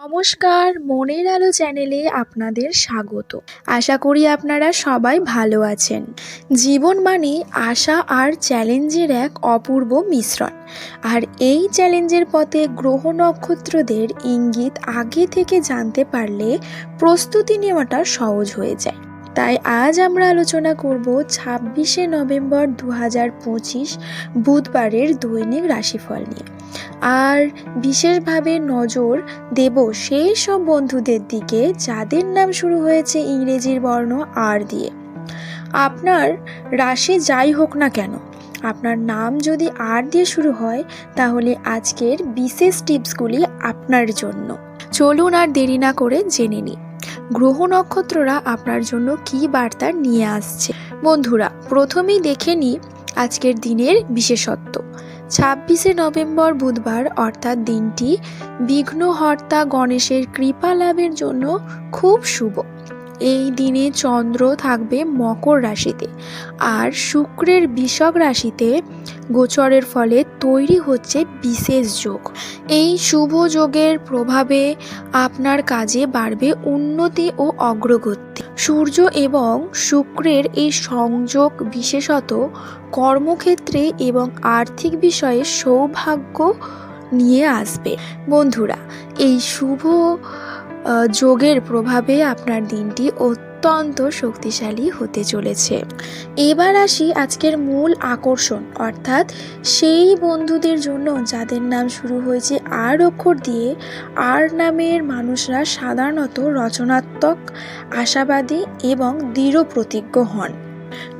নমস্কার, মনের আলো চ্যানেলে আপনাদের স্বাগত। আশা করি আপনারা সবাই ভালো আছেন। জীবন মানে আশা আর চ্যালেঞ্জের এক অপূর্ব মিশ্রণ। আর এই চ্যালেঞ্জের পথে গ্রহ নক্ষত্রদের ইঙ্গিত আগে থেকে জানতে পারলে প্রস্তুতি নেওয়াটা সহজ হয়ে যায়। তাই আজ আমরা আলোচনা করব ছাব্বিশে নভেম্বর দু হাজার পঁচিশ বুধবারের দৈনিক রাশিফল নিয়ে। আর বিশেষভাবে নজর দেব সেই সব বন্ধুদের দিকে যাদের নাম শুরু হয়েছে ইংরেজির বর্ণ আর দিয়ে। আপনার রাশি যাই হোক না কেন, আপনার নাম যদি আর দিয়ে শুরু হয়, তাহলে আজকের বিশেষ টিপসগুলি আপনার জন্য। চলুন আর দেরি না করে জেনে নিই। গ্রহ নক্ষত্ররা আপনার জন্য কী বার্তা নিয়ে আসছে? বন্ধুরা, প্রথমেই দেখে নিই আজকের দিনের বিশেষত্ব। ছাব্বিশে নভেম্বর বুধবার, অর্থাৎ দিনটি বিঘ্নহর্তা গণেশের কৃপা লাভের জন্য খুব শুভ। এই দিনে চন্দ্র থাকবে মকর রাশিতে আর শুক্রের বিষক রাশিতে গোচরের ফলে তৈরি হচ্ছে বিশেষ যোগ। এই শুভ যোগের প্রভাবে আপনার কাজে বাড়বে উন্নতি ও অগ্রগতি। সূর্য এবং শুক্রের এই সংযোগ বিশেষত কর্মক্ষেত্রে এবং আর্থিক বিষয়ে সৌভাগ্য নিয়ে আসবে। বন্ধুরা, এই শুভ যোগের প্রভাবে আপনার দিনটি অত্যন্ত শক্তিশালী হতে চলেছে। এবার আসি আজকের মূল আকর্ষণ, অর্থাৎ সেই বন্ধুদের জন্য যাদের নাম শুরু হয়েছে আর অক্ষর দিয়ে, আর নামের মানুষরা সাধারণত রচনাত্মক, আশাবাদী এবং দৃঢ় প্রতিজ্ঞ হন।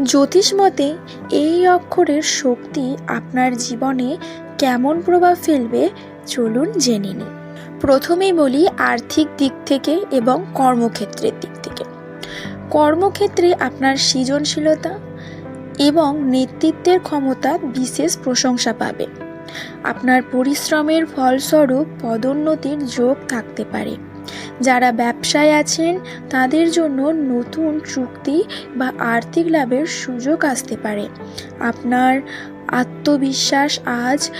জ্যোতিষ মতে, এই অক্ষরের শক্তি আপনার জীবনে কেমন প্রভাব ফেলবে চলুন জেনে নিই। প্রথমেই বলি আর্থিক দিক থেকে এবং কর্মক্ষেত্রের দিক থেকে। কর্মক্ষেত্রে আপনার সৃজনশীলতা এবং নেতৃত্বের ক্ষমতা বিশেষ প্রশংসা পাবে। আপনার পরিশ্রমের ফলস্বরূপ পদোন্নতির যোগ থাকতে পারে। যারা ব্যবসায় আছেন, তাদের জন্য নতুন চুক্তি বা আর্থিক লাভের সুযোগ আসতে পারে। আপনার আত্মবিশ্বাস আজ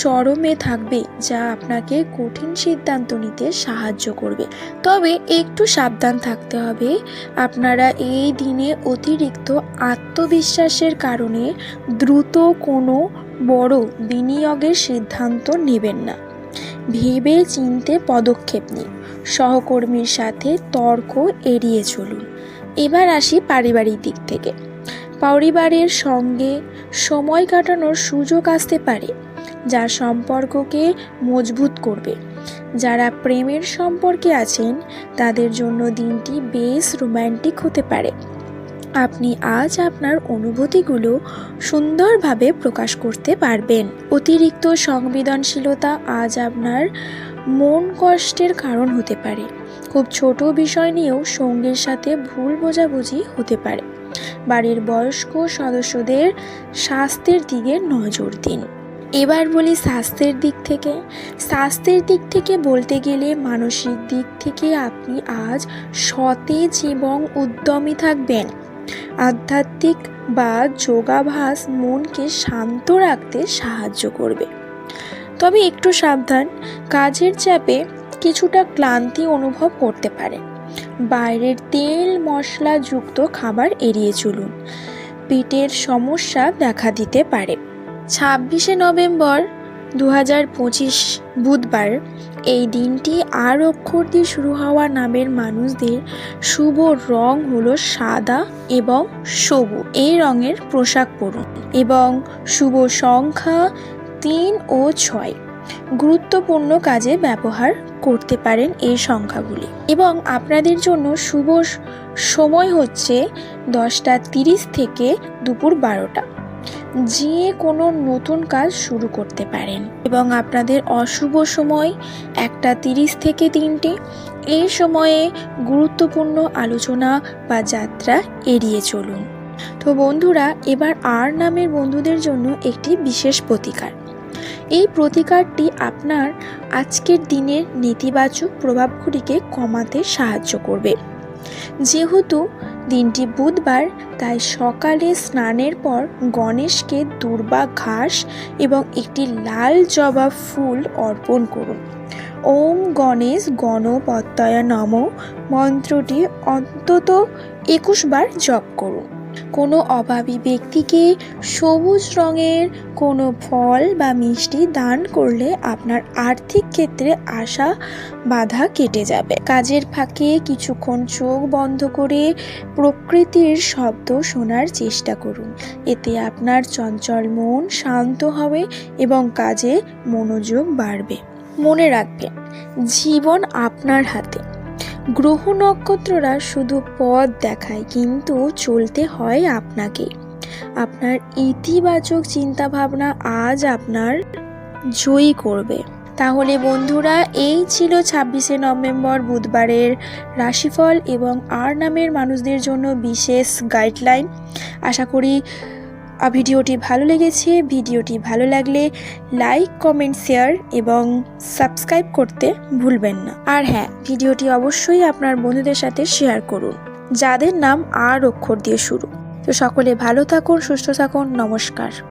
চরমে থাকবে, যা আপনাকে কঠিন সিদ্ধান্ত নিতে সাহায্য করবে। তবে একটু সাবধান থাকতে হবে। আপনারা এই দিনে অতিরিক্ত আত্মবিশ্বাসের কারণে দ্রুত কোনো বড় বিনিয়োগের সিদ্ধান্ত নেবেন না। ভেবে চিনতে পদক্ষেপ নিন। সহকর্মীর সাথে তর্ক এড়িয়ে চলুন। এবার আসি পারিবারিক দিক থেকে। পরিবারের সঙ্গে সময় কাটানোর সুযোগ আসতে পারে, যা সম্পর্ককে মজবুত করবে। যারা প্রেমের সম্পর্কে আছেন, তাদের জন্য দিনটি বেশ রোম্যান্টিক হতে পারে। আপনি আজ আপনার অনুভূতিগুলো সুন্দরভাবে প্রকাশ করতে পারবেন। অতিরিক্ত সংবেদনশীলতা আজ আপনার মন কষ্টের কারণ হতে পারে। খুব ছোট বিষয় নিয়েও সঙ্গীর সাথে ভুল বোঝাবুঝি হতে পারে। বাড়ির বয়স্ক সদস্যদের স্বাস্থ্যের দিকে নজর দিন। এবার বলি স্বাস্থ্যের দিক থেকে। স্বাস্থ্যের দিক থেকে বলতে গেলে মানসিক দিক থেকে আপনি আজ সতেজ এবং উদ্যমী থাকবেন। আধ্যাত্মিক বা যোগাভ্যাস মনকে শান্ত রাখতে সাহায্য করবে। তবে একটু সাবধান, কাজের চাপে কিছুটা ক্লান্তি অনুভব করতে পারেন। বাইরের তেল মশলাযুক্ত খাবার এড়িয়ে চলুন। পেটের সমস্যা দেখা দিতে পারে। ছাব্বিশে নভেম্বর দু হাজার পঁচিশ বুধবার এই দিনটি আর অক্ষর দিয়ে শুরু হওয়া নামের মানুষদের শুভ রং হলো সাদা এবং সবু। এই রঙের পোশাক পরুন এবং শুভ সংখ্যা তিন ও ছয়। গুরুত্বপূর্ণ কাজে ব্যবহার করতে পারেন এই সংখ্যাগুলি। এবং আপনাদের জন্য শুভ সময় হচ্ছে দশটা তিরিশ থেকে দুপুর বারোটা। যে কোনো নতুন কাজ শুরু করতে পারেন। এবং আপনাদের অশুভ সময় একটা তিরিশ থেকে তিনটে। এই সময়ে গুরুত্বপূর্ণ আলোচনা বা যাত্রা এড়িয়ে চলুন। তো বন্ধুরা, এবার আর নামের বন্ধুদের জন্য একটি বিশেষ প্রতিকার। এই প্রতিকারটি আপনার আজকের দিনের নেতিবাচক প্রভাবগুলিকে কমাতে সাহায্য করবে। যেহেতু দিনটি বুধবার, তাই সকালে স্নানের পর গণেশকে দুর্বা ঘাস এবং একটি লাল জবা ফুল অর্পণ করুন। ওম গণেশ গণপত্যয় নম। মন্ত্রটি অন্তত একুশ বার জপ করুন। কোনো অভাবী ব্যক্তিকে সবুজ রঙের কোনো ফল বা মিষ্টি দান করলে আপনার আর্থিক ক্ষেত্রে আশা বাধা কেটে যাবে। কাজের ফাঁকে কিছুক্ষণ চোখ বন্ধ করে প্রকৃতির শব্দ শোনার চেষ্টা করুন। এতে আপনার চঞ্চল মন শান্ত হবে এবং কাজে মনোযোগ বাড়বে। মনে রাখবেন, জীবন আপনার হাতে। গ্রহ নক্ষত্ররা শুধু পথ দেখায়, কিন্তু চলতে হয় আপনাকে। আপনার ইতিবাচক চিন্তাভাবনা আজ আপনার জয়ী করবে। তাহলে বন্ধুরা, এই ছিল ছাব্বিশে নভেম্বর বুধবারের রাশিফল এবং আর নামের মানুষদের জন্য বিশেষ গাইডলাইন আশা করি ভিডিওটি ভালো লেগেছে, ভিডিওটি ভালো লাগলে লাইক, কমেন্ট, শেয়ার এবং সাবস্ক্রাইব করতে ভুলবেন না। আর হ্যাঁ ভিডিওটি অবশ্যই আপনার বন্ধুদের সাথে শেয়ার করুন, যাদের নাম আর অক্ষর দিয়ে শুরু। তো সকলে ভালো থাকুন, সুস্থ থাকুন, নমস্কার।